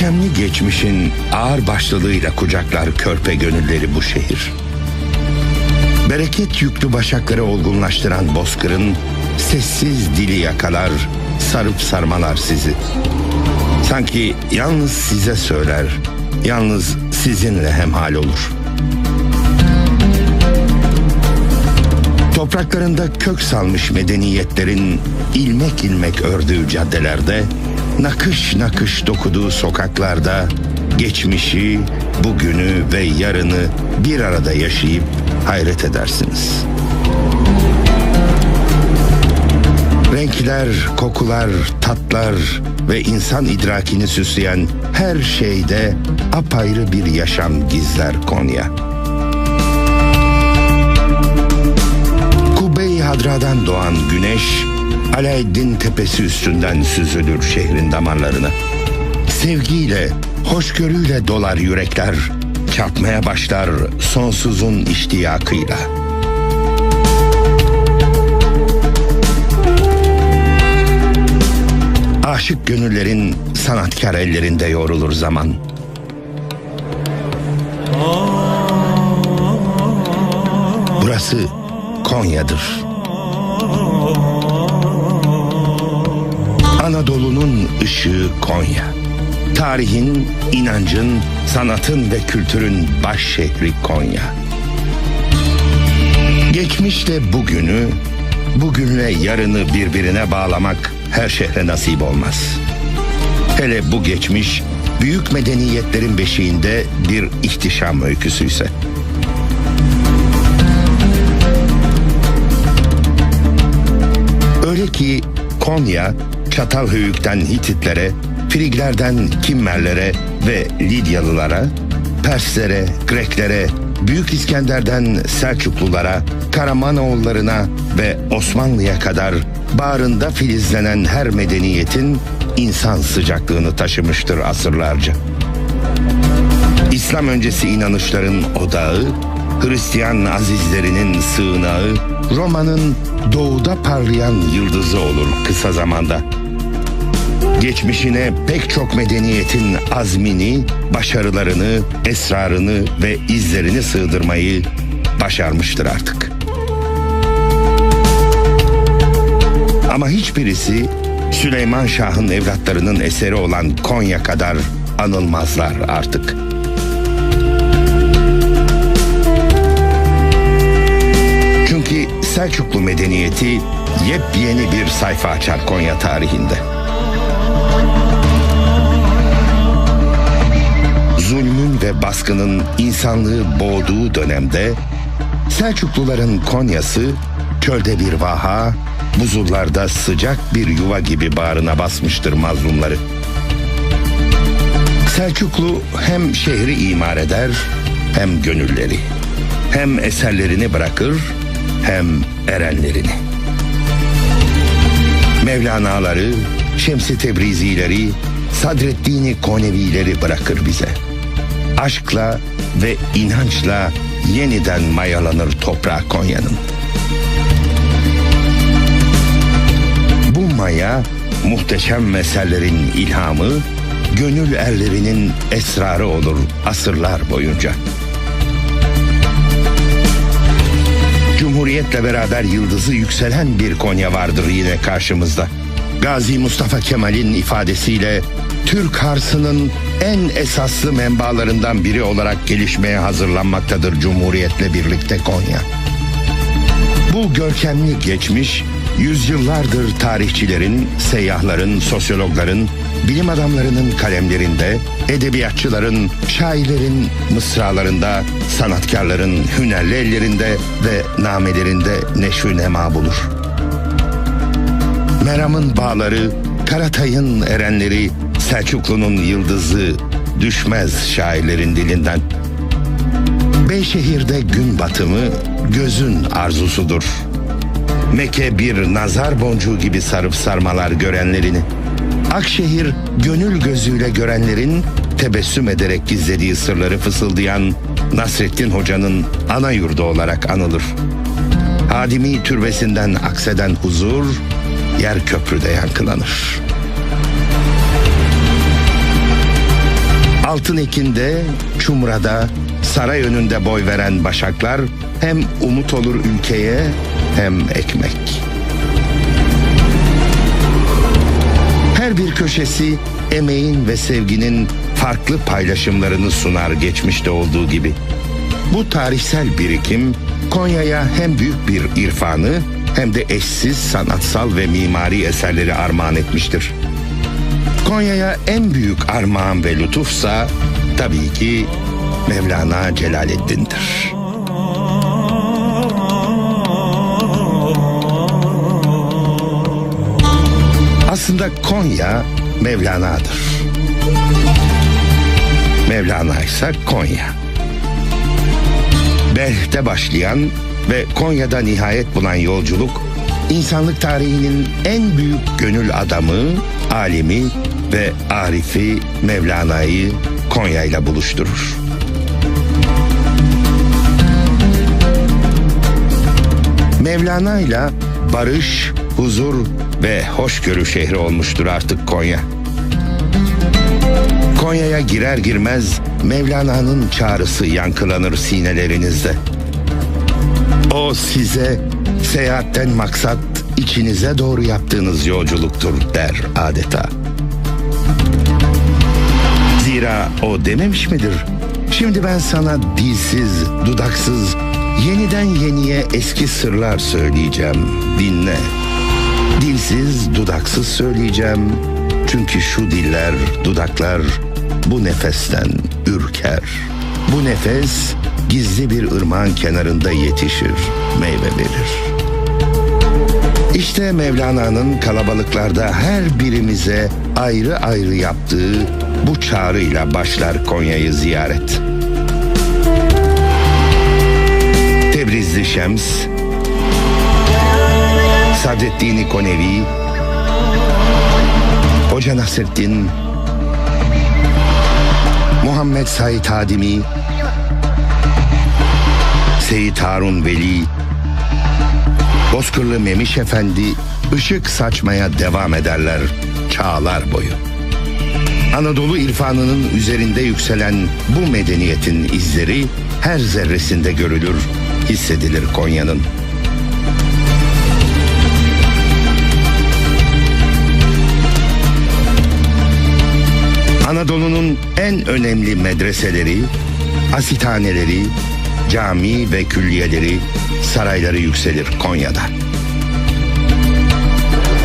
Görkemli geçmişin ağır başlılığıyla kucaklar körpe gönülleri bu şehir. Bereket yüklü başakları olgunlaştıran bozkırın sessiz dili yakalar, sarıp sarmalar sizi. Sanki yalnız size söyler, yalnız sizinle hemhal olur. Topraklarında kök salmış medeniyetlerin ilmek ilmek ördüğü caddelerde, nakış nakış dokuduğu sokaklarda geçmişi, bugünü ve yarını bir arada yaşayıp hayret edersiniz. Renkler, kokular, tatlar ve insan idrakini süsleyen her şeyde apayrı bir yaşam gizler Konya. Hadra'dan doğan güneş, Alaeddin tepesi üstünden süzülür şehrin damarlarına. Sevgiyle, hoşgörüyle dolar yürekler, çarpmaya başlar sonsuzun iştiyakıyla. Aşık gönüllerin sanatkar ellerinde yoğrulur zaman. Burası Konya'dır. Anadolu'nun ışığı Konya. Tarihin, inancın, sanatın ve kültürün baş şehri Konya. Geçmişle bugünü, bugünle yarını birbirine bağlamak her şehre nasip olmaz. Hele bu geçmiş, büyük medeniyetlerin beşiğinde bir ihtişam öyküsü ise. Öyle ki Konya, Çatalhöyük'ten Hititlere, Friglerden Kimmerlere ve Lidyalılara, Perslere, Greklere, Büyük İskender'den Selçuklulara, Karamanoğullarına ve Osmanlı'ya kadar bağrında filizlenen her medeniyetin insan sıcaklığını taşımıştır asırlarca. İslam öncesi inanışların odağı, Hristiyan azizlerinin sığınağı, Roma'nın doğuda parlayan yıldızı olur kısa zamanda. Geçmişine pek çok medeniyetin azmini, başarılarını, esrarını ve izlerini sığdırmayı başarmıştır artık. Ama hiçbirisi Süleyman Şah'ın evlatlarının eseri olan Konya kadar anılmazlar artık. Selçuklu medeniyeti yepyeni bir sayfa açar Konya tarihinde. Zulmün ve baskının insanlığı boğduğu dönemde Selçukluların Konya'sı çölde bir vaha, buzullarda sıcak bir yuva gibi bağrına basmıştır mazlumları. Selçuklu hem şehri imar eder hem gönülleri. Hem eserlerini bırakır hem erenlerini. Mevlana'ları, Şemsi Tebrizileri, Sadreddin'i Konevileri bırakır bize. Aşkla ve inançla yeniden mayalanır toprağı Konya'nın. Bu maya muhteşem mesellerin ilhamı, gönül erlerinin esrarı olur asırlar boyunca. Cumhuriyetle beraber yıldızı yükselen bir Konya vardır yine karşımızda. Gazi Mustafa Kemal'in ifadesiyle Türk Harsı'nın en esaslı menbalarından biri olarak gelişmeye hazırlanmaktadır Cumhuriyet'le birlikte Konya. Bu görkemli geçmiş yüzyıllardır tarihçilerin, seyyahların, sosyologların, bilim adamlarının kalemlerinde, edebiyatçıların, şairlerin mısralarında, sanatkarların hünerli ellerinde ve namelerinde neşvü nema bulur. Meram'ın bağları, Karatay'ın erenleri, Selçuklu'nun yıldızı düşmez şairlerin dilinden. Beyşehir'de gün batımı gözün arzusudur. Mekke bir nazar boncuğu gibi sarıp sarmalar görenlerini. Akşehir gönül gözüyle görenlerin tebessüm ederek gizlediği sırları fısıldayan Nasrettin Hoca'nın ana yurdu olarak anılır. Adimi türbesinden akseden huzur yer köprüde yankılanır. Altınekin'de, Çumra'da, saray önünde boy veren başaklar hem umut olur ülkeye hem ekmek. Her bir köşesi emeğin ve sevginin farklı paylaşımlarını sunar geçmişte olduğu gibi. Bu tarihsel birikim Konya'ya hem büyük bir irfanı hem de eşsiz sanatsal ve mimari eserleri armağan etmiştir. Konya'ya en büyük armağan ve lütufsa tabii ki Mevlana Celaleddin'dir. Aslında Konya Mevlana'dır. Mevlana ise Konya. Belh'te başlayan ve Konya'da nihayet bulan yolculuk, insanlık tarihinin en büyük gönül adamı, alimi ve arifi Mevlana'yı Konya ile buluşturur. Mevlana ile barış, huzur ve hoşgörü şehri olmuştur artık Konya. Konya'ya girer girmez Mevlana'nın çağrısı yankılanır sinelerinizde. O size seyahatten maksat içinize doğru yaptığınız yolculuktur der adeta. Zira o dememiş midir? Şimdi ben sana dilsiz, dudaksız, yeniden yeniye eski sırlar söyleyeceğim. Dinle. Dilsiz, dudaksız söyleyeceğim. Çünkü şu diller, dudaklar bu nefesten ürker. Bu nefes gizli bir ırmağın kenarında yetişir, meyve verir. İşte Mevlana'nın kalabalıklarda her birimize ayrı ayrı yaptığı bu çağrıyla başlar Konya'yı ziyaret. Tebrizli Şems, Sadreddin Konevi, Hoca Nasreddin, Muhammed Said Hadimi, Seyit Harun Veli, Bozkırlı Memiş Efendi ışık saçmaya devam ederler çağlar boyu. Anadolu irfanının üzerinde yükselen bu medeniyetin izleri her zerresinde görülür, hissedilir Konya'nın. Anadolu'nun en önemli medreseleri, asithaneleri, cami ve külliyeleri, sarayları yükselir Konya'da.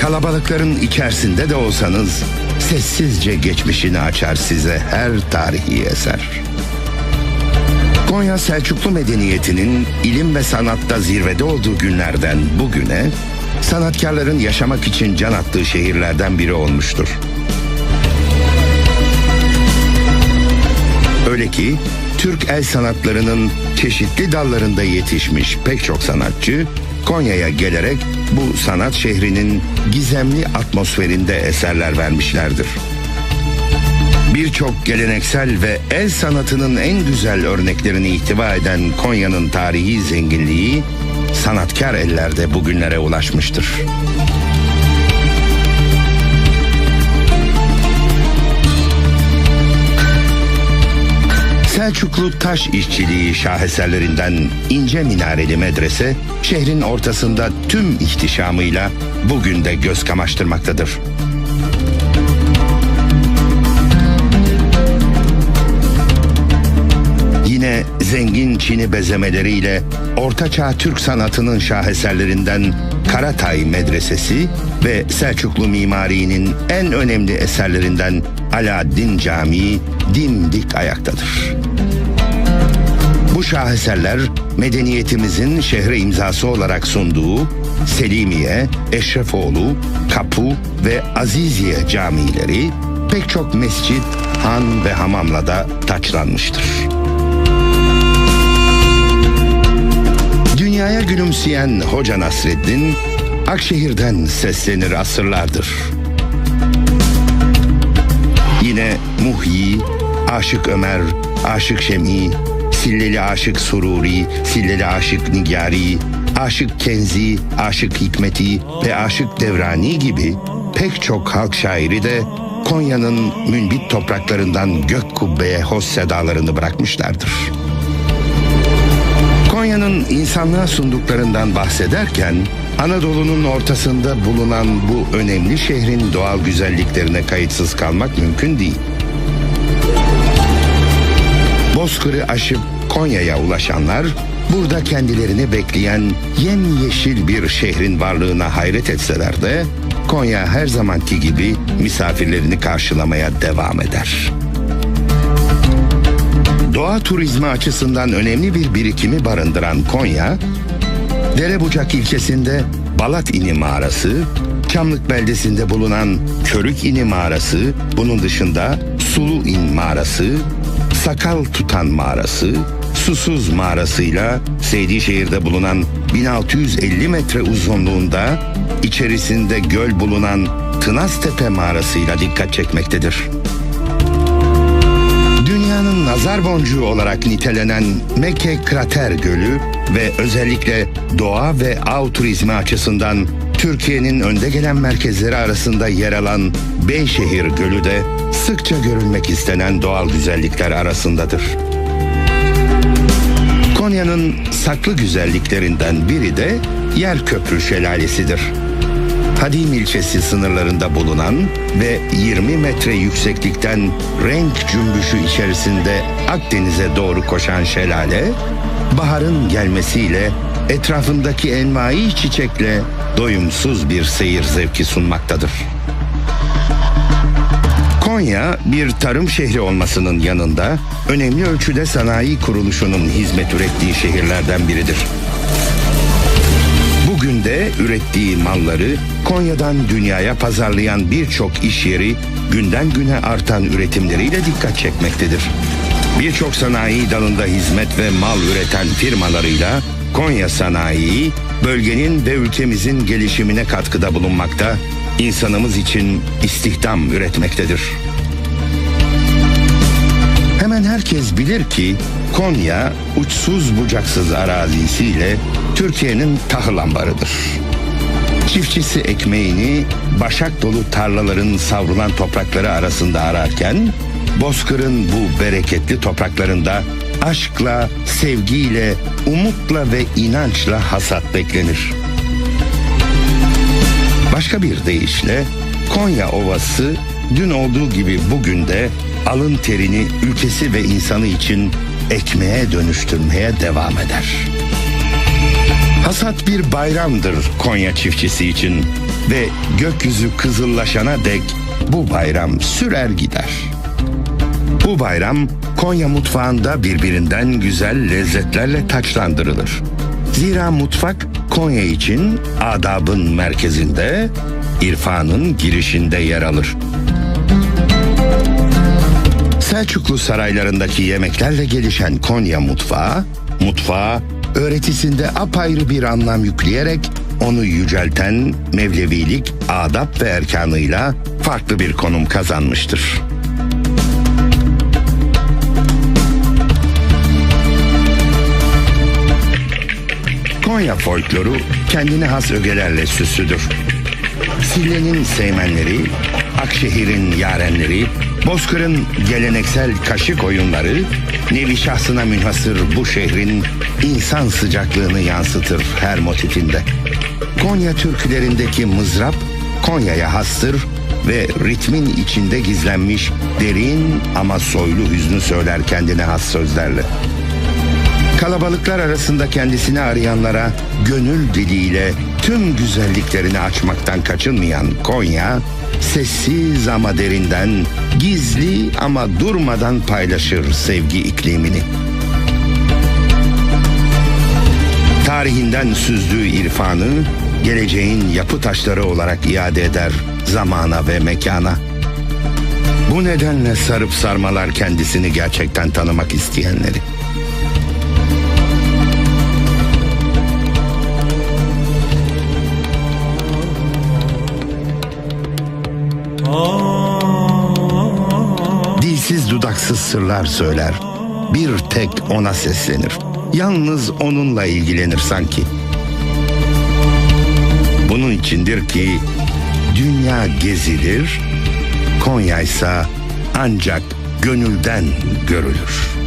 Kalabalıkların içerisinde de olsanız sessizce geçmişini açar size her tarihi eser. Konya Selçuklu medeniyetinin ilim ve sanatta zirvede olduğu günlerden bugüne sanatkarların yaşamak için can attığı şehirlerden biri olmuştur. Öyle ki Türk el sanatlarının çeşitli dallarında yetişmiş pek çok sanatçı Konya'ya gelerek bu sanat şehrinin gizemli atmosferinde eserler vermişlerdir. Birçok geleneksel ve el sanatının en güzel örneklerini ihtiva eden Konya'nın tarihi zenginliği sanatkar ellerde bugünlere ulaşmıştır. Selçuklu taş işçiliği şaheserlerinden ince minareli medrese şehrin ortasında tüm ihtişamıyla bugün de göz kamaştırmaktadır. Yine zengin çini bezemeleriyle Ortaçağ Türk sanatının şaheserlerinden Karatay Medresesi ve Selçuklu mimarinin en önemli eserlerinden Alaaddin Camii dimdik ayaktadır. Bu şaheserler medeniyetimizin şehre imzası olarak sunduğu Selimiye, Eşrefoğlu, Kapu ve Aziziye camileri pek çok mescit, han ve hamamla da taçlanmıştır. Dünyaya gülümseyen Hoca Nasreddin, Akşehir'den seslenir asırlardır. Yine Muhyi, Aşık Ömer, Aşık Şemi, Silleli Aşık Sururi, Silleli Aşık Nigari, Aşık Kenzi, Aşık Hikmeti ve Aşık Devrani gibi pek çok halk şairi de Konya'nın münbit topraklarından gök kubbeye hoş sedalarını bırakmışlardır. Konya'nın insanlığa sunduklarından bahsederken Anadolu'nun ortasında bulunan bu önemli şehrin doğal güzelliklerine kayıtsız kalmak mümkün değil. Bozkır'ı aşıp Konya'ya ulaşanlar burada kendilerini bekleyen yemyeşil bir şehrin varlığına hayret etseler de Konya her zamanki gibi misafirlerini karşılamaya devam eder. Doğa turizmi açısından önemli bir birikimi barındıran Konya, Derebucak ilçesinde Balat İni Mağarası, Çamlık beldesinde bulunan Körük İni Mağarası, bunun dışında Sulu İn Mağarası, Sakal Tutan Mağarası, Susuz Mağarası'yla Seydişehir'de bulunan 1650 metre uzunluğunda içerisinde göl bulunan Tınaztepe Mağarası'yla dikkat çekmektedir. Dünyanın nazar boncuğu olarak nitelenen Mekke Krater Gölü ve özellikle doğa ve av turizmi açısından Türkiye'nin önde gelen merkezleri arasında yer alan Beyşehir Gölü de sıkça görülmek istenen doğal güzellikler arasındadır. Konya'nın saklı güzelliklerinden biri de Yerköprü Şelalesi'dir. Hadim ilçesi sınırlarında bulunan ve 20 metre yükseklikten renk cümbüşü içerisinde Akdeniz'e doğru koşan şelale, baharın gelmesiyle etrafındaki envai çiçekle doyumsuz bir seyir zevki sunmaktadır. Konya bir tarım şehri olmasının yanında önemli ölçüde sanayi kuruluşunun hizmet ürettiği şehirlerden biridir. Bugün de ürettiği malları Konya'dan dünyaya pazarlayan birçok iş yeri günden güne artan üretimleriyle dikkat çekmektedir. Birçok sanayi dalında hizmet ve mal üreten firmalarıyla Konya Sanayi, bölgenin ve ülkemizin gelişimine katkıda bulunmakta, insanımız için istihdam üretmektedir. Herkes bilir ki Konya uçsuz bucaksız arazisiyle Türkiye'nin tahıl ambarıdır. Çiftçisi ekmeğini başak dolu tarlaların savrulan toprakları arasında ararken Bozkır'ın bu bereketli topraklarında aşkla, sevgiyle, umutla ve inançla hasat beklenir. Başka bir deyişle Konya Ovası dün olduğu gibi bugün de alın terini ülkesi ve insanı için ekmeğe dönüştürmeye devam eder. Hasat bir bayramdır Konya çiftçisi için ve gökyüzü kızıllaşana dek bu bayram sürer gider. Bu bayram Konya mutfağında birbirinden güzel lezzetlerle taçlandırılır. Zira mutfak Konya için adabın merkezinde, irfanın girişinde yer alır. Selçuklu saraylarındaki yemeklerle gelişen Konya mutfağı, mutfağa öğretisinde apayrı bir anlam yükleyerek onu yücelten Mevlevilik, adap ve erkanıyla farklı bir konum kazanmıştır. Konya folkloru kendine has ögelerle süslüdür. Sillenin seymenleri, Akşehir'in yarenleri, Bozkır'ın geleneksel kaşık oyunları, nevi şahsına münhasır bu şehrin insan sıcaklığını yansıtır her motifinde. Konya türkülerindeki mızrap Konya'ya hastır ve ritmin içinde gizlenmiş derin ama soylu hüznü söyler kendine has sözlerle. Kalabalıklar arasında kendisini arayanlara gönül diliyle tüm güzelliklerini açmaktan kaçınmayan Konya, sessiz ama derinden, gizli ama durmadan paylaşır sevgi iklimini. Tarihinden süzdüğü irfanı, geleceğin yapı taşları olarak iade eder zamana ve mekana. Bu nedenle sarıp sarmalar kendisini gerçekten tanımak isteyenleri. Dudaksız sırlar söyler. Bir tek ona seslenir. Yalnız onunla ilgilenir sanki. Bunun içindir ki dünya gezilir, Konya ise ancak gönülden görülür.